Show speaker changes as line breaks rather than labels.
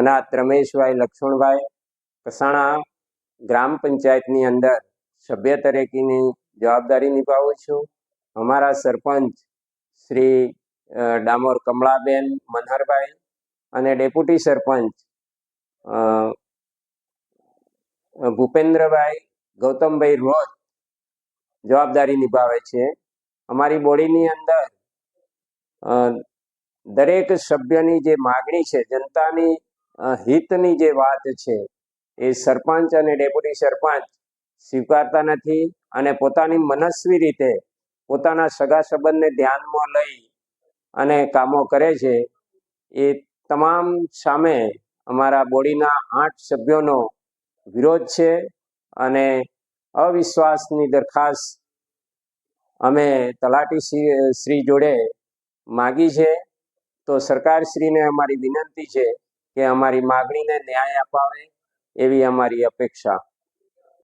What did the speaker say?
મનાત રમેશભાઈ, લક્ષ્મણભાઈ કસાણા ગ્રામ પંચાયતની અંદર સભ્ય તરીકેની જવાબદારી નિભાવું છું. અમારા સરપંચ શ્રી ડામોર કમળાબેન મનહરભાઈ અને ડેપ્યુટી સરપંચ ભૂપેન્દ્રભાઈ ગૌતમભાઈ રોજ જવાબદારી નિભાવે છે. અમારી બોડીની અંદર દરેક સભ્યની જે માગણી છે, જનતાની હિતની જે વાત છે, એ સરપંચ અને ડેપ્યુટી સરપંચ સ્વીકારતા નથી અને પોતાની મનસ્વી રીતે પોતાના સગા સંબંધને ધ્યાનમાં લઈ અને કામો કરે છે, એ તમામ સામે અમારા બોડીના આઠ સભ્યોનો વિરોધ છે અને અવિશ્વાસની દરખાસ્ત અમે તલાટી શ્રી જોડે માગી છે. તો સરકારશ્રીને અમારી વિનંતી છે કે અમારી માગણીને ન્યાય અપાવે એવી અમારી અપેક્ષા.